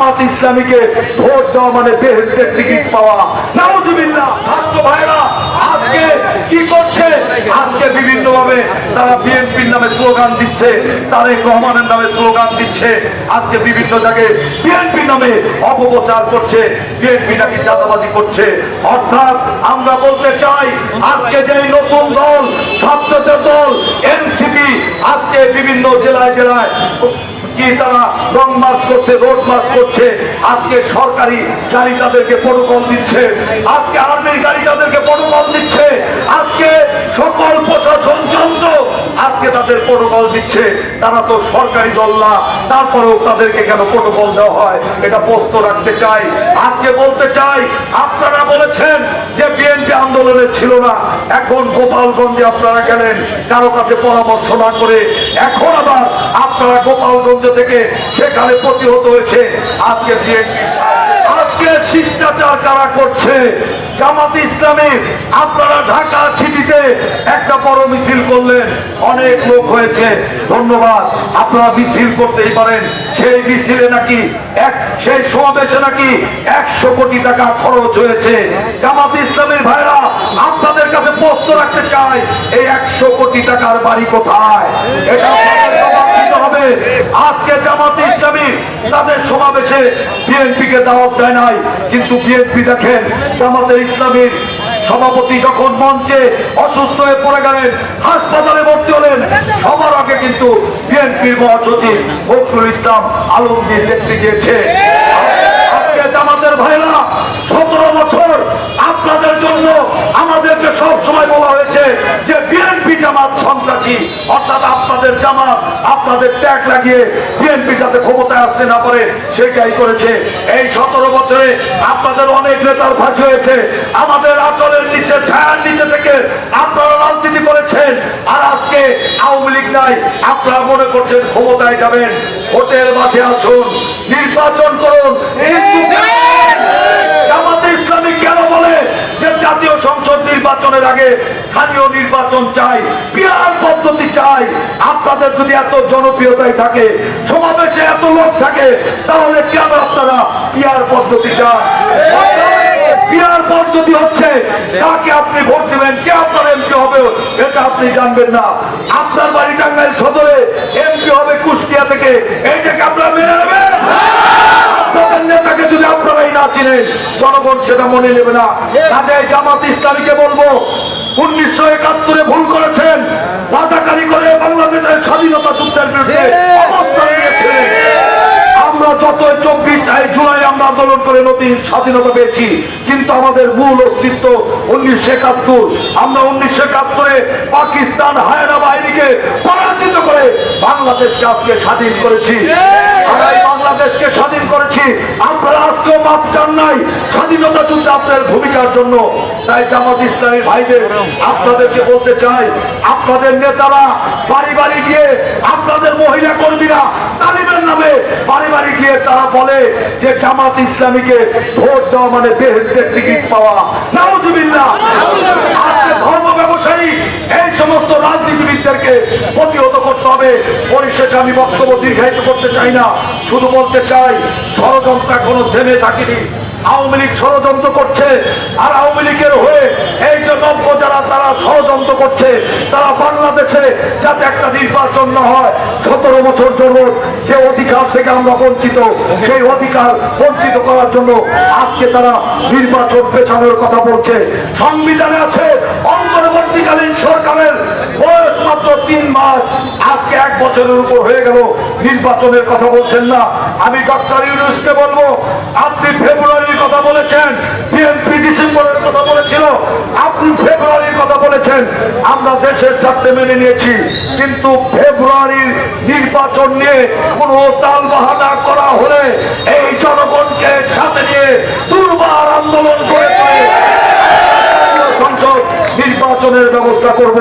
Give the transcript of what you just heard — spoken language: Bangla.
জামাত ইসলামীকে ভোট দেওয়া মানে বেহেস্তের টিকিট পাওয়া। নাউজুবিল্লাহ, ছাত্র ভাইরা, আজকে কি করছে? আজকে বিভিন্ন ভাবে তারা বিএনপির নামে স্লোগান দিচ্ছে, তারেক রহমানের নামে স্লোগান দিচ্ছে। আজকে বিভিন্ন জায়গায় বিএনপির নামে অপপ্রচার করছে, বিএনপি নাকি চাঁদাবাজি করছে। অর্থাৎ আমরা বলতে চাই, আজকে যে নতুন দল, ছাত্রদের দল, এনসিপি, আজকে বিভিন্ন জেলায় জেলায় কি তারা রং মার্চ করছে, রোড মার্চ করছে, আজকে সরকারি গাড়ি তাদেরকে প্রোটোকল দিচ্ছে। আজকে আর্মির গাড়ি তাদের প্রোটোকল দিচ্ছে, তারা তো সরকারি দল না, তারপরেও তাদেরকে কেন প্রোটোকল দেওয়া হয়? এটা প্রশ্ন রাখতে চাই। আজকে বলতে চাই, আপনারা বলেছেন যে বিএনপি আন্দোলনে ছিল না। এখন গোপালগঞ্জে আপনারা গেলেন, কারও কাছে পরামর্শ না করে। এখন আবার আপনারা গোপালগঞ্জ থেকে সেখানে প্রতিহত হয়েছে। আজকে বিএনপি আজকে শিষ্টাচার কারা করছে, জামাত ইসলামী, আপনারা ঢাকা সিটিতে একটা বড় মিছিল করলেন। অনেক লোক হয়েছে, ধন্যবাদ। আপনারা মিছিল করতেই পারেন। সেই মিছিলে নাকি এক, সেই সমাবেশে নাকি একশো কোটি টাকা খরচ হয়েছে। জামাত ইসলামের ভাইরা, আপনাদের কাছে প্রশ্ন রাখতে চাই, এই একশো কোটি টাকার বাড়ি কোথায়? এটা হবে। আজকে জামাত ইসলামী তাদের সমাবেশে বিএনপি কে দাওয়াত দেয় নাই। কিন্তু বিএনপি দেখেন, জামাতের ইসলামীর সভাপতি যখন মঞ্চে অসুস্থ হয়ে পড়ে গেলেন, হাসপাতালে ভর্তি হলেন, সবার আগে কিন্তু বিএনপির মহাসচিব ফখরুল ইসলাম আলমগীর দেখতে গিয়েছে। আজকে ভাইরা সতেরো বছর আপনাদের জন্য আমাদেরকে সব সময় বলা হয়েছে যে বিএনপি জামাত সন্ত্রাসী। অর্থাৎ আপনাদের জামাত, আপনাদের ট্যাগ লাগিয়ে বিএনপি যাতে ক্ষমতায় আসতে না পারে, সেটাই করেছে। এই সতেরো বছরে আপনাদের অনেক নেতার হয়েছে। আমাদের আচলের নিচে, ছায়ার নিচে থেকে আপনারা রাজনীতি করেছেন। আর আজকে আওয়ামী লীগ নাই, আপনারা মনে করছেন ক্ষমতায় যাবেন। ভোটের মাঠে আসুন, নির্বাচন করুন কিন্তু জামাতে ইসলামী কেন বলে যে জাতীয় সংসদ নির্বাচনের আগে স্থানীয় নির্বাচন চাই পিয়ার পদ্ধতি চাই। আপনাদের যদি এত জনপ্রিয়তাই থাকে, সমাবেশে এত লোক থাকে, তাহলে কেন আপনারা পিয়ার পদ্ধতি চান? কে আপনার হবে, এটা আপনি জানবেন না। বাড়ি হবে কুষ্টিয়া থেকে আপনারাই না জনগণ সেটা মনে নেবে না। কাজে জামাত ইসলামীকে বলব উনিশশো একাত্তরে ভুল করেছেন। রাজাকারি করে বাংলাদেশের স্বাধীনতা যুদ্ধের বিরুদ্ধে অবস্থান নিয়েছিলেন আমরা যত চব্বিশ জুলাই আমরা আন্দোলন করে নতুন স্বাধীনতা পেয়েছি কিন্তু আমাদের মূল অস্তিত্ব উনিশশো একাত্তর। আমরা উনিশশো একাত্তরে পাকিস্তান হায়না বাহিনীকে পরাজিত করে বাংলাদেশকে আজকে স্বাধীন করেছি। বাংলাদেশকে স্বাধীন করেছি। আপনারা আজকেও মাপ চান নাই। স্বাধীনতা যুদ্ধে আপনার ভূমিকার জন্য। তাই জামাত ইসলামী ভাইদের আপনাদেরকে বলতে চাই, আপনাদের নেতারা বাড়ি বাড়ি গিয়ে আপনাদের মহিলা কর্মীরা তালিমের নামে বাড়ি বাড়ি গিয়ে তারা বলে যে জামাত ইসলামীকে ভোট দেওয়া মানে বেহেস্তের টিকিট পাওয়া। নাউজুবিল্লাহ আজকে ধর্ম ব্যবসায়ী এই সমস্ত রাজনীতিবিদদেরকে প্রতিহত করতে হবে। পরিশেষে আমি বক্তব্য দীর্ঘায়িত করতে চাই না। শুধু বলতে চাই, ষড়যন্ত্র এখনও থেমে থাকিনি। আওয়ামী লীগ ষড়যন্ত্র করছে আর আওয়ামী লীগের হয়ে এই যে নব্য যারা, তারা ষড়যন্ত্র করছে, তারা বাংলাদেশে যাতে একটা নির্বাচন না হয়, সতেরো বছর ধরে যে অধিকার থেকে আমরা বঞ্চিত, সেই অধিকার বঞ্চিত করার জন্য আজকে তারা নির্বাচন পেছানোর কথা বলছে। সংবিধানে আছে, অন্তর্বর্তীকালীন সরকারের বয়স মাত্র তিন মাস, আজকে এক বছরের উপর হয়ে গেল নির্বাচনের কথা বলছেন না। আমি ডক্টর ইউনুসকে বলব, আপনি ফেব্রুয়ারির কথা বলেছেন বিএনপি ডিসেম্বরের কথা বলেছিল, আপনি ফেব্রুয়ারির কথা বলেছেন, আমরা দেশের স্বার্থে মেনে নিয়েছি, কিন্তু ফেব্রুয়ারির নির্বাচন নিয়ে কোনো তাল বাহানা করা হলে এই জনগণকে সাথে নিয়ে দুর্বার আন্দোলন করে সংসদ নির্বাচনের ব্যবস্থা করব।